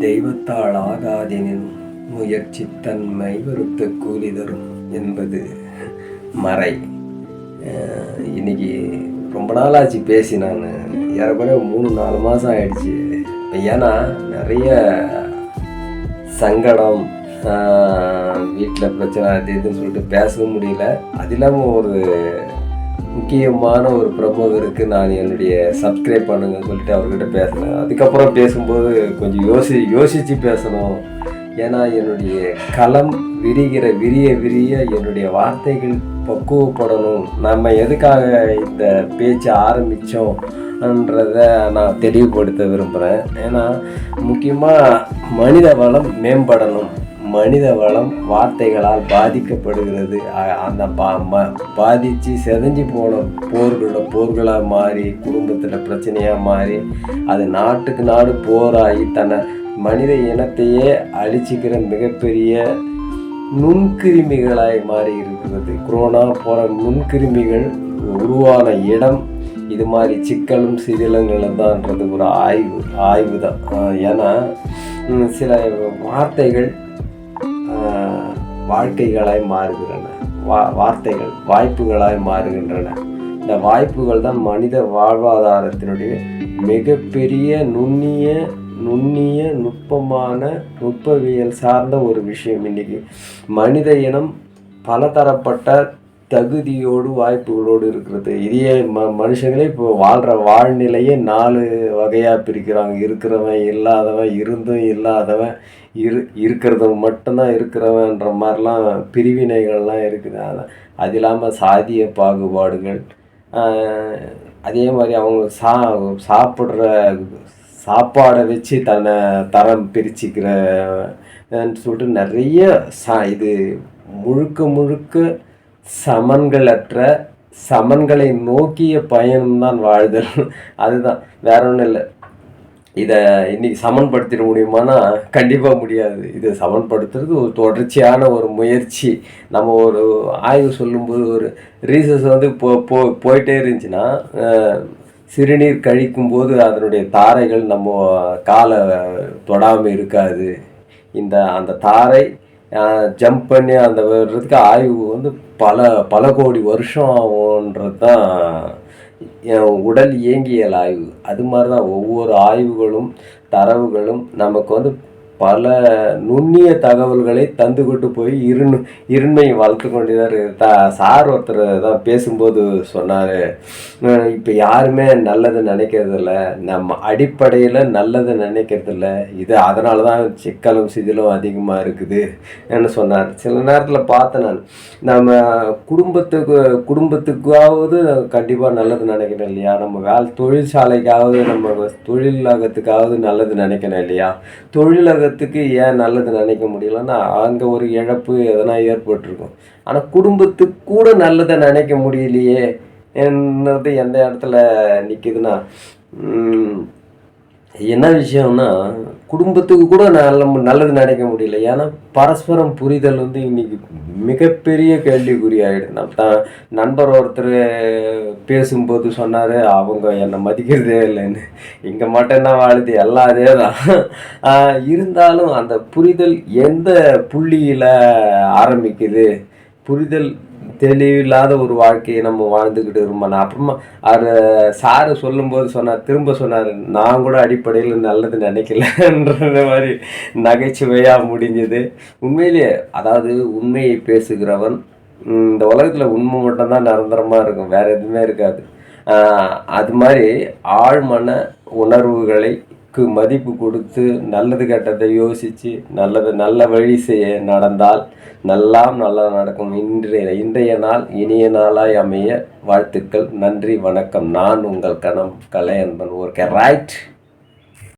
தெய்வத்தால் ஆகாதெனினும் முயற்சி தன்மை வருத்த கூலி தரும் என்பது மறை. இன்னைக்கு ரொம்ப நாளாச்சு பேசி நான். ஏறக்குறைய மூணு நாலு மாதம் ஆயிடுச்சு. ஏன்னா நிறைய சங்கடம் வீட்டில் பிரச்சனை அது இதுன்னு சொல்லிட்டு பேசவும் முடியல. அது இல்லாமல் ஒரு முக்கியமான ஒரு பிரமுகருக்கு நான் என்னுடைய சப்ஸ்கிரைப் பண்ணுங்கன்னு சொல்லிட்டு அவர்கிட்ட பேசினேன். அதுக்கப்புறம் பேசும்போது கொஞ்சம் யோசி யோசித்து பேசணும். ஏன்னா என்னுடைய களம் விரிகிற விரிய விரிய என்னுடைய வார்த்தைகள் பக்குவப்படணும். நம்ம எதுக்காக இந்த பேச்சை ஆரம்பித்தோம்ன்றத நான் தெளிவுபடுத்த விரும்புகிறேன் ஏன்னா முக்கியமாக மனித வளம் மேம்படணும். மனித வளம் வார்த்தைகளால் பாதிக்கப்படுகிறது. அந்த பா ம பாதித்து செதஞ்சு போன போர்களோட போர்களாக மாறி குடும்பத்தில் பிரச்சனையாக மாறி அது நாட்டுக்கு நாடு போராகி தன்னை மனித இனத்தையே அழிச்சிக்கிற மிகப்பெரிய நுண்கிருமிகளாய் மாறி இருக்கிறது. கொரோனா போகிற நுண்கிருமிகள் உருவான இடம் இது மாதிரி சிக்கலும் சிதிலங்களும் தான்ன்றது ஒரு ஆய்வு ஆய்வு தான் ஏன்னா சில வார்த்தைகள் வாழ்க்கைகளாய் மாறுகின்றன. வா வார்த்தைகள் வாய்ப்புகளாய் மாறுகின்றன. இந்த வாய்ப்புகள் தான் மனித வாழ்வாதாரத்தினுடைய மிகப்பெரிய நுண்ணிய நுண்ணிய நுட்பமான நுட்பவியல் சார்ந்த ஒரு விஷயம். இன்றைக்கி மனித இனம் பலதரப்பட்ட தகுதியோடு வாய்ப்புகளோடு இருக்கிறது. இதே ம மனுஷங்களே இப்போ வாழ்கிற வாழ்நிலையே நாலு வகையாக பிரிக்கிறாங்க. இருக்கிறவன் இல்லாதவன் இருந்தும் இல்லாதவன் இரு இருக்கிறவன் மட்டும்தான் இருக்கிறவன்ற மாதிரிலாம் பிரிவினைகள்லாம் இருக்குது. அது- அது இல்லாமல் சாதிய பாகுபாடுகள் அதே மாதிரி அவங்க சா சாப்பிட்ற சாப்பாடை வச்சு தன்னை தரம் பிரிச்சுக்கிற சொல்லிட்டு நிறைய சா இது முழுக்க முழுக்க சமன்களற்ற சமன்களை நோக்கிய பயணம்தான் வாழ்தல். அதுதான். வேற ஒன்றும் இல்லை. இதை இன்னைக்கு சமன்படுத்திட முடியுமானா கண்டிப்பாக முடியாது. இதை சமன்படுத்துறது ஒரு தொடர்ச்சியான ஒரு முயற்சி. நம்ம ஒரு ஆய்வு சொல்லும்போது ஒரு ரீசஸ் வந்து போ போ போயிட்டே இருந்துச்சுன்னா சிறுநீர் கழிக்கும்போது அதனுடைய தாரைகள் நம்ம காலை தொடாமல் இருக்காது. இந்த அந்த தாரை ஜம்ப் பண்ணி அந்த வர்றதுக்கு ஆய்வு வந்து பல பல கோடி வருஷம் ஆகுன்றது தான் என் உடல் இயங்கியல் ஆய்வு. அது மாதிரி தான் ஒவ்வொரு ஆய்வுகளும் தரவுகளும் நமக்கு வந்து பல நுண்ணிய தகவல்களை தந்துக்கிட்டு போய் இருண் இருண்மை வளர்த்து கொண்டிருந்தார். சார் ஒருத்தர் தான் பேசும்போது சொன்னார். இப்போ யாருமே நல்லது நினைக்கிறதில்ல. நம்ம அடிப்படையில் நல்லது நினைக்கிறதில்ல. இது அதனால தான் சிக்கலும் சிதிலும் அதிகமாக இருக்குது என்ன சொன்னார். சில நேரத்தில் பார்த்தேன் நான். நம்ம குடும்பத்துக்கு குடும்பத்துக்காவது கண்டிப்பாக நல்லது நினைக்கணும் இல்லையா? நம்ம வேலை தொழிற்சாலைக்காவது நம்ம தொழிலகத்துக்காவது நல்லது நினைக்கணும் இல்லையா? தொழிலக உலகத்துக்கு ஏன் நல்லது நினைக்க முடியலன்னா அங்கே ஒரு இழப்பு எதனா ஏற்பட்டிருக்கும். ஆனால் குடும்பத்துக்கு கூட நல்லதை நினைக்க முடியலையே என்னது எந்த இடத்துல நிற்கிதுன்னா என்ன விஷயம்னா குடும்பத்துக்கு கூட நல்ல நல்லது நினைக்க முடியல. ஏன்னா பரஸ்பரம் புரிதல் வந்து இன்றைக்கி மிகப்பெரிய கேள்விக்குறி ஆகிடுது நம்ம தான் நண்பர் ஒருத்தர் பேசும்போது சொன்னார் அவங்க என்னை மதிக்கிறதே இல்லைன்னு. இங்கே மட்டும் என்ன வாழுது? எல்லாம் அதே தான். இருந்தாலும் அந்த புரிதல் எந்த புள்ளியில் ஆரம்பிக்குது? புரிதல் தெளிவில்லாத ஒரு வாழ்க்கையை நம்ம வாழ்ந்துக்கிட்டு இருப்போம் நான் அப்புறமா அவர் சாரு சொல்லும்போது சொன்னார் திரும்ப சொன்னார் நான் கூட அடிப்படையில் நல்லது நினைக்கலன்ற மாதிரி நகைச்சுவையாக முடிஞ்சது. உண்மையிலேயே அதாவது உண்மையை பேசுகிறவன் இந்த உலகத்தில் உண்மை மட்டும்தான் நிரந்தரமாக இருக்கும் வேறு எதுவுமே இருக்காது. அது மாதிரி ஆழ்மன உணர்வுகளை க்கு மதிப்பு கொடுத்து நல்லது கெட்டதை யோசித்து நல்லது நல்ல வழி செய்ய நடந்தால் நல்லாம் நல்லா நடக்கும். இன்றைய இன்றைய நாள் இனிய நாளாய் அமைய வாழ்த்துக்கள். நன்றி வணக்கம். நான் உங்கள் கணம் கலை அன்பன் ஓகே ரைட்.